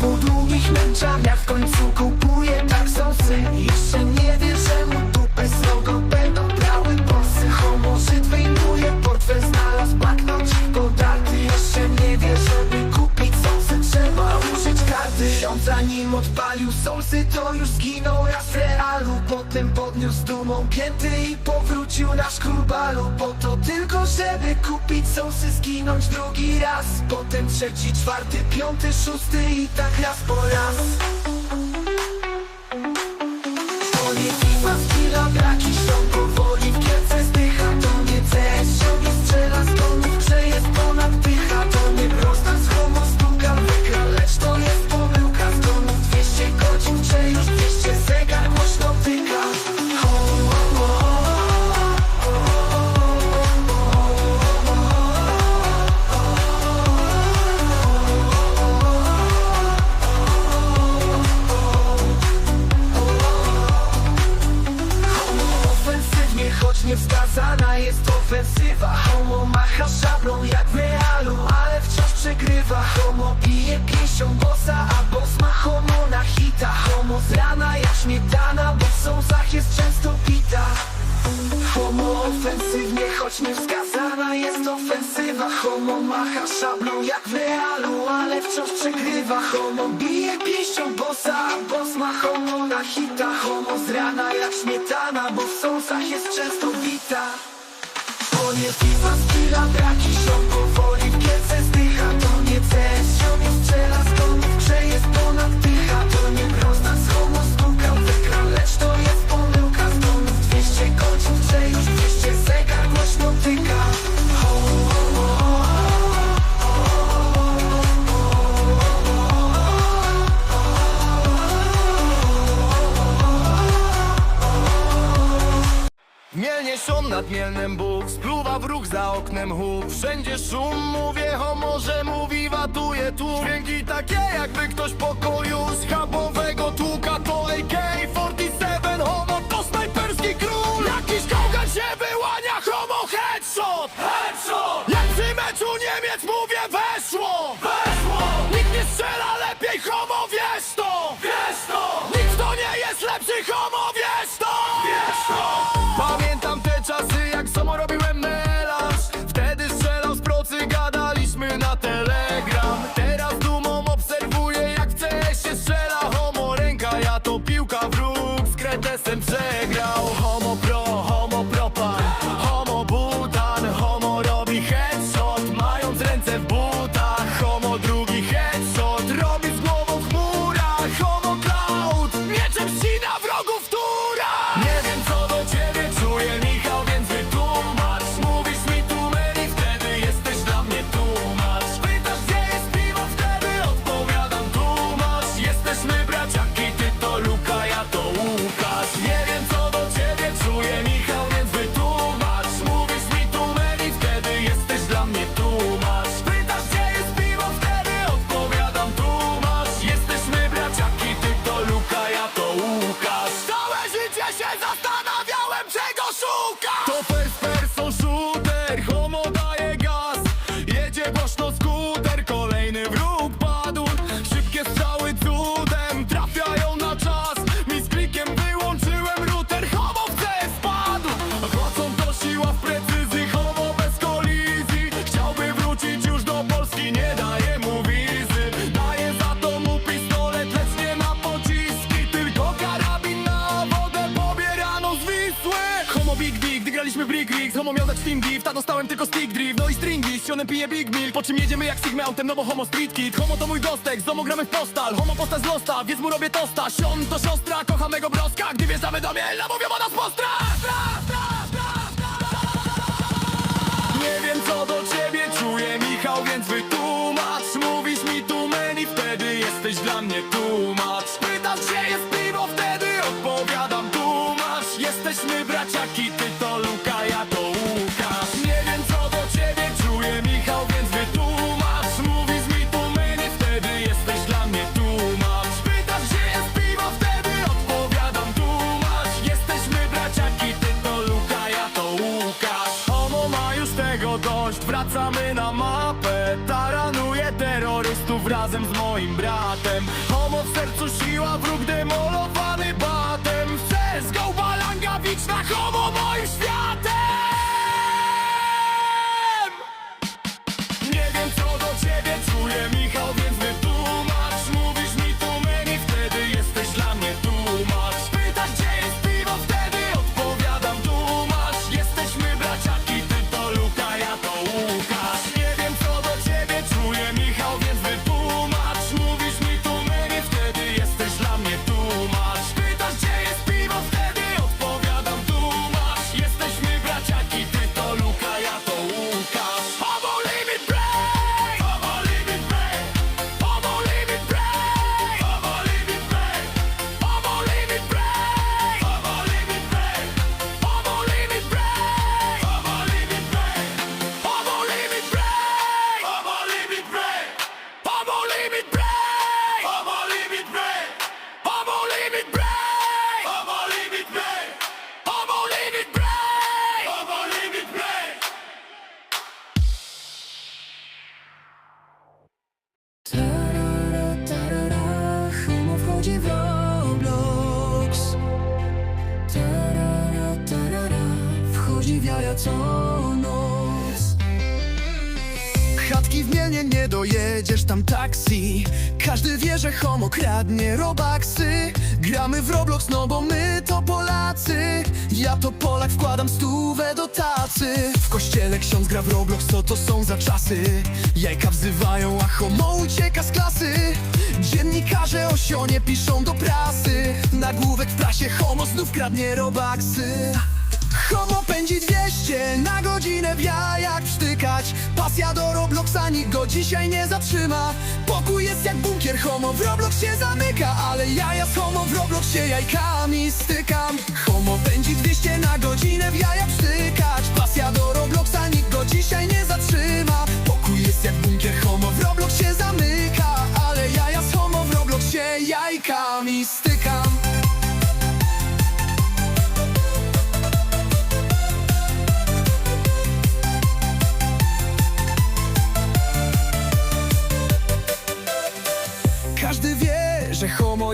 Po długich męczarniach w końcu Zanim odpalił solsy to już zginął raz w realu. Potem podniósł dumą pięty i powrócił na szkrubalu. Po to tylko żeby kupić solsy zginąć drugi raz. Potem trzeci, czwarty, piąty, szósty i tak raz po raz. To nie piwa z kila macha szablą jak w realu Ale wciąż przegrywa homo. Bije pięścią bossa, boss ma homo na hita. Homo z rana jak śmietana, bo w sąsach jest często wita On jest FIFA, spina nad mielnem Bóg Spluwa w ruch za oknem huk. Wszędzie szum, mówię o morze Mówi, watuje tu Dźwięki takie jakby ktoś pokoju Schabowego tłuka. To AK-47 Homo to snajperski król. Jakiś blessing Zmęczony piję Big Meal, po czym jedziemy jak Sigmautem, no bo homo street kid. Homo to mój dostek, z domu gramy w postal. Homo postać z losta, więc mu robię tosta. Sion to siostra, kocham mego broska. Gdy wjeżdżamy do Miela, mówią o nas postra Nie wiem co do ciebie czuję Michał, więc wytłumacz. Mówisz mi tu menu, wtedy jesteś dla mnie tłumacz. Moim bratem. Homo w sercu siła, Wchodzi w Roblox. Tarara, tarara, wchodzi w jaja co Nie dojedziesz tam taksi. Każdy wie, że homo kradnie robaksy. Gramy w Roblox, no bo my to Polacy. Ja to Polak, wkładam stówę do tacy. W kościele ksiądz gra w Roblox, co to są za czasy? Jajka wzywają, a homo ucieka z klasy. Dziennikarze o sionie piszą do prasy. Nagłówek w prasie, homo znów kradnie robaksy Homo pędzi 200 na godzinę w jajach psztykać Pasja do Robloxa nikt go dzisiaj nie zatrzyma. Pokój jest jak bunkier, homo w Roblox się zamyka Ale jaja z homo w Roblox się jajkami stykam. Homo pędzi 200 na godzinę w jajach psztykać Pasja do Robloxa nikt go dzisiaj nie zatrzyma. Pokój jest jak bunkier, homo w Roblox się zamyka Ale jaja z homo w Roblox się jajkami stykam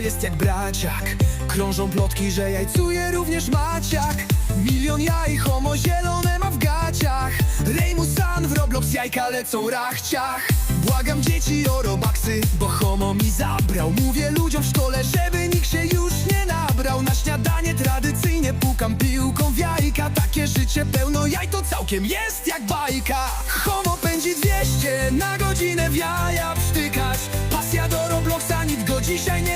jest jak braciak. Krążą plotki, że jajcuje również Maciak. Milion jaj, homo zielone ma w gaciach. Rejmusan w Roblox jajka lecą rachciach. Błagam dzieci o robaksy, bo homo mi zabrał. Mówię ludziom w szkole, żeby nikt się już nie nabrał. Na śniadanie tradycyjnie pukam piłką w jajka. Takie życie pełno jaj to całkiem jest jak bajka. Homo pędzi 200 na godzinę w jaja psztykać Pasja do Robloxa, nikt go dzisiaj nie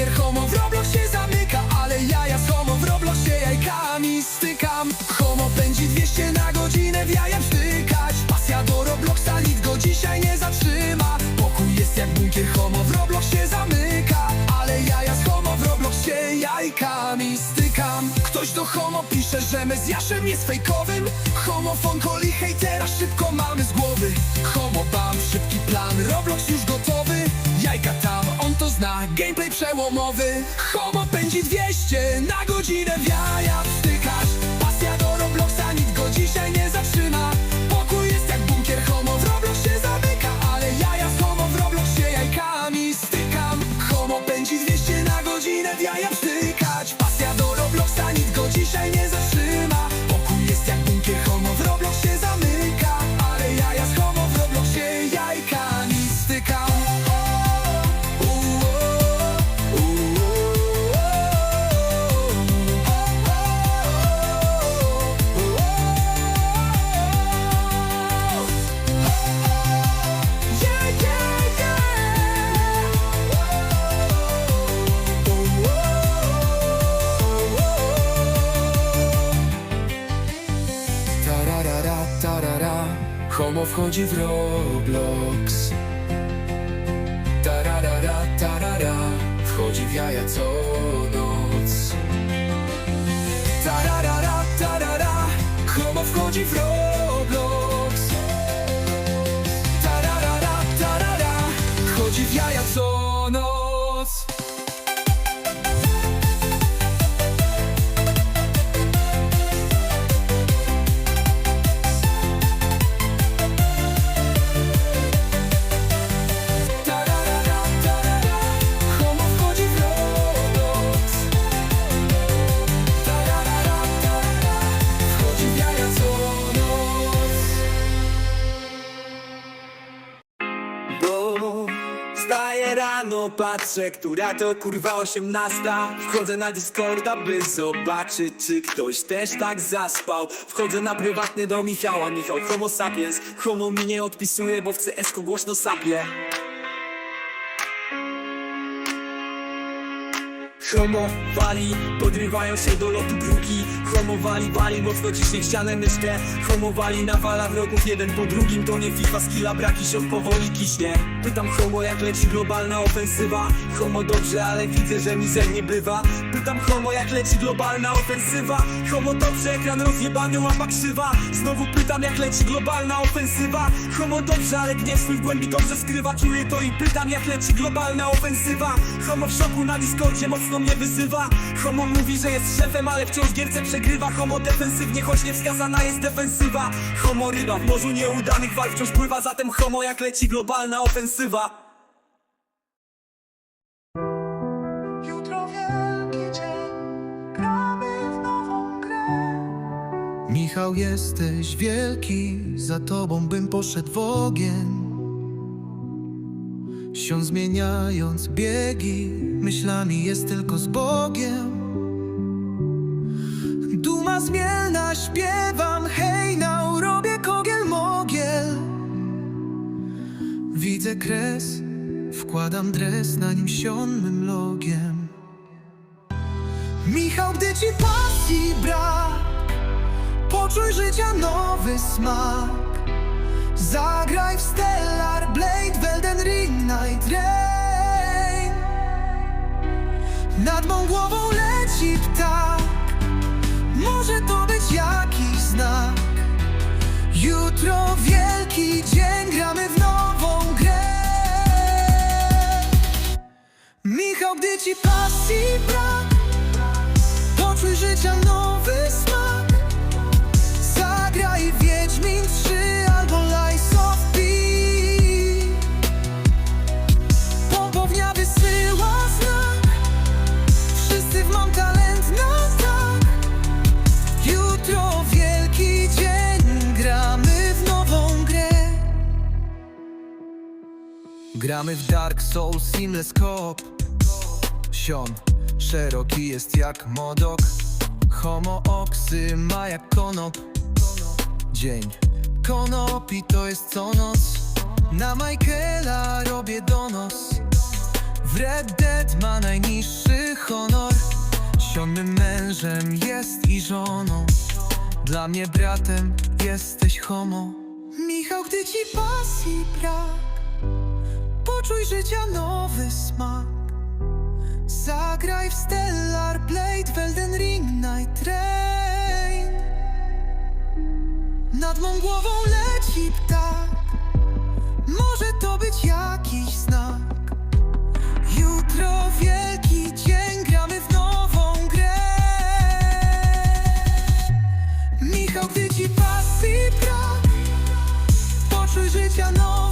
bunkier, homo w Roblox się zamyka Ale jaja z homo. W Roblox się jajkami stykam. Homo pędzi 200 na godzinę w jaja psztykać Pasja do Robloxa, nikt go dzisiaj nie zatrzyma. Pokój jest jak bunkier, homo w Roblox się zamyka Ale jaja z homo. W Roblox się jajkami stykam. Ktoś do homo pisze, że Mesjaszem jest fejkowym. Homofon hejtera szybko mamy z głowy. Homo bam, szybki plan, Roblox już gotowy. Jajka tam, zna, gameplay przełomowy. Homo pędzi 200 na godzinę w jaja wstykasz. Pasja do Robloxa, nikt go dzisiaj nie zatrzyma de. Patrzę, która to kurwa osiemnasta. Wchodzę na Discorda, by zobaczyć, czy ktoś też tak zaspał. Wchodzę na prywatny dom Michała, Michał homo sapiens. Homo mi nie odpisuje, bo w CS-ku głośno sapie. Homo wali, podrywają się do lotu drugi Homo wali, wali, mocno ciśnie ścianę myszkę Homo wali, nawala wrogów jeden po drugim To nie FIFA, skilla, braki się powoli kiśnie. Pytam homo jak leci globalna ofensywa. Homo dobrze, ale widzę, że mizernie bywa. Pytam homo jak leci globalna ofensywa. Homo dobrze, ekran rozjebany, łapa krzywa Znowu pytam jak leci globalna ofensywa. Homo dobrze, ale gniew swój w głębi dobrze skrywa. Czuję to i pytam jak leci globalna ofensywa. Homo w szoku na Discordzie mocno mnie wyzywa. Homo mówi, że jest szefem, ale wciąż gierce przegrywa Homo defensywnie, choć nie wskazana jest defensywa Homo ryba w morzu nieudanych walk wciąż pływa Zatem homo jak leci globalna ofensywa Jutro wielki dzień, gramy w nową grę. Michał, jesteś wielki, za tobą bym poszedł w ogień. Się zmieniając biegi, myślami jest tylko z Bogiem. Duma zmielna, śpiewam, hej, now robię kogiel mogiel. Widzę kres, wkładam dres, na nim sionnym logiem. Michał, gdy ci pasji brak Poczuj życia nowy smak Zagraj w Stellar Blade w Elden Ring Night Rain Nad mą głową leci ptak Jutro wielki dzień Gramy w nową grę. Michał, gdy ci pasji brak Poczuj życia nowy Gramy w Dark Souls Seamless Coop Sion szeroki jest jak modok. Homo oksy ma jak konop Dzień konopi to jest co noc. Na Michaela robię donos. W Red Dead ma najniższy honor. Sionym mężem jest i żoną. Dla mnie bratem jesteś homo. Michał, gdy ci pasji brak Poczuj życia nowy smak. Zagraj w Stellar Blade w Elden Ring Night Rain. Nad mą głową leci ptak. Może to być jakiś znak. Jutro wielki dzień Gramy w nową grę. Michał, gdy ci pasji brak Poczuj życia nowy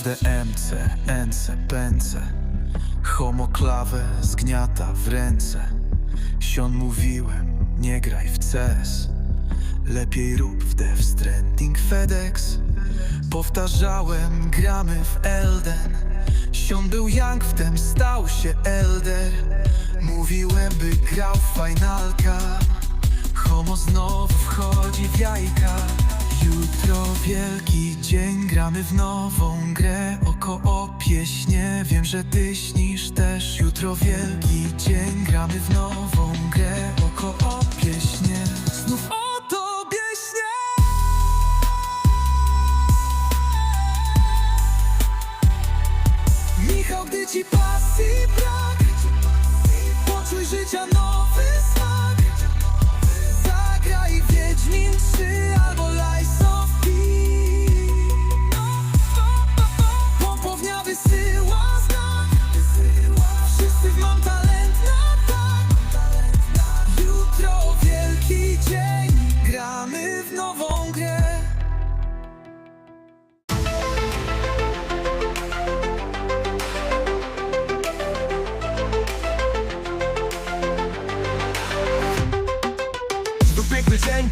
W DMC, NC, pęce Homoklawę zgniata w ręce. Sion mówiłem, nie graj w CS Lepiej rób w Death Stranding FedEx. Powtarzałem, gramy w Elden. Sion był Young, wtem stał się Elder. Mówiłem, by grał w Finalka Homo znowu wchodzi w jajka Jutro wielki dzień, gramy w nową grę. O koopie śnie, wiem, że ty śnisz też. Jutro wielki dzień, gramy w nową grę. O koopie śnie, znów o tobie Michał, gdy ci pasji brak Poczuj życia nowy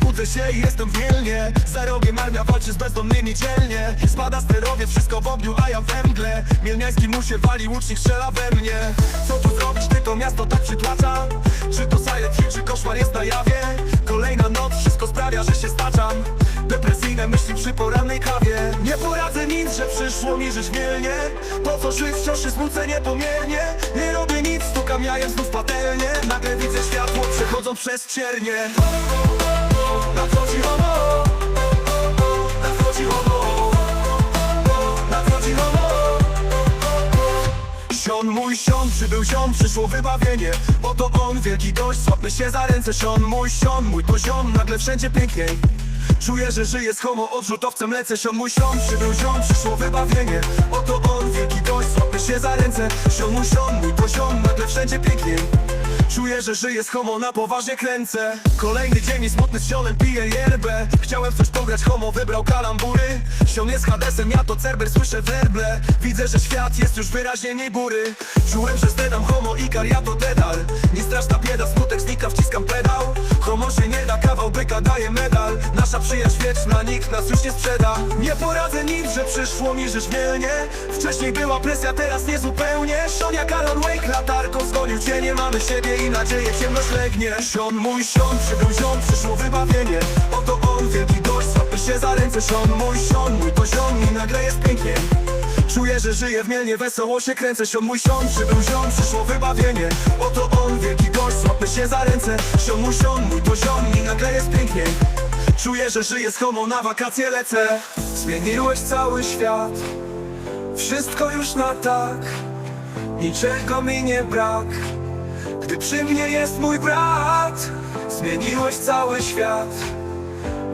Budzę się i jestem w Mielnie Za rogiem armia walczy z bezdomnymi dzielnie. Spada sterowie, wszystko w ogniu, a ja we mgle. Mielniański mu się wali, łucznik strzela we mnie. Co tu zrobić, ty to miasto tak przytłacza? Czy to silent hill, czy koszmar jest na jawie? Kolejna noc, wszystko sprawia, że się staczam Depresyjne myśli przy porannej kawie. Nie poradzę nic, że przyszło mi żyć mielnie. Po co żyć wciąż jest smucenie pomiernie Nie robię nic, stukam jajem znów patelnie. Nagle widzę światło przechodząc przez ciernie. Nadchodzi homo. Nadchodzi homo. Nadchodzi homo. Sion mój sion, przybył ziom, przyszło wybawienie. Oto on, wielki gość, złapmy się za ręce Sion mój sion, mój to ziom, nagle wszędzie piękniej Czuję, że żyję z homo, odrzutowcem lecę Sion mój sion, przybył ziom, przyszło wybawienie. Oto on, wielki gość, złapmy się za ręce. Sion mój sion, mój to ziom, nagle wszędzie piękniej Czuję, że żyję z homo, na poważnie kręcę. Kolejny dzień i smutny z sionem piję yerbę. Chciałem coś pograć, homo wybrał kalambury. Sion jest Hadesem, ja to Cerber, słyszę werble. Widzę, że świat jest już wyraźnie mniej bury. Czułem, że zdedam homo, ikar, ja to dedal. Nie straszna bieda, smutek znika, wciskam pedał. Homo się nie da, kawał byka daje medal. Nasza przyjaźń wieczna, nikt nas już nie sprzeda. Nie poradzę nic, że przyszło mi żyć mielnie Wcześniej była presja, teraz nie zupełnie. Sionia, Karol, Wake, latarką zgonił cienie Mamy siebie i nadzieję, ciemność legnie Sion, mój sion, przybył ziom, przyszło wybawienie. Oto on, wielki gość, złapmy się za ręce. Sion, mój sion, mój to i nagle jest pięknie. Czuję, że żyję w mielnie, wesoło się kręcę. Sion, mój sion, przybył ziom, przyszło wybawienie. Oto on, wielki gość, złapmy się za ręce. Sion, mój sion, mój to i nagle jest pięknie. Czuję, że żyję z homo, na wakacje lecę. Zmieniłeś cały świat. Wszystko już na tak. Niczego mi nie brak Gdy przy mnie jest mój brat Zmieniłeś cały świat.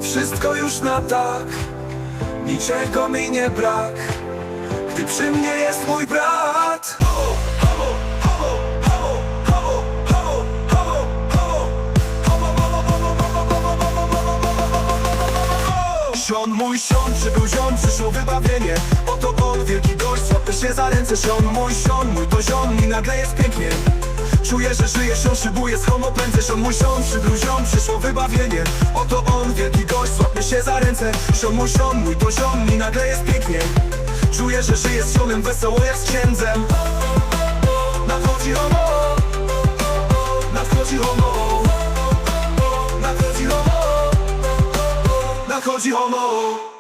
Wszystko już na tak Niczego mi nie brak. Gdy przy mnie jest mój brat. Sion, mój sion, przybył ziom, przyszło wybawienie. Oto on, wielki gość, złapmy się za ręce. Sion, mój sion, mój to ziom i nagle jest pięknie Czuję, że żyję, sion, szybuję z homo, pędzę Sion, mój sion, przybył ziom, przyszło wybawienie. Oto on, wielki gość, złapmy się za ręce. Sion, mój sion, mój to ziom i nagle jest pięknie. Czuję, że żyję z sionem, wesoło jak z księdzem. Nadchodzi homo Nadchodzi homo. Nadchodzi homo Nadchodzi homo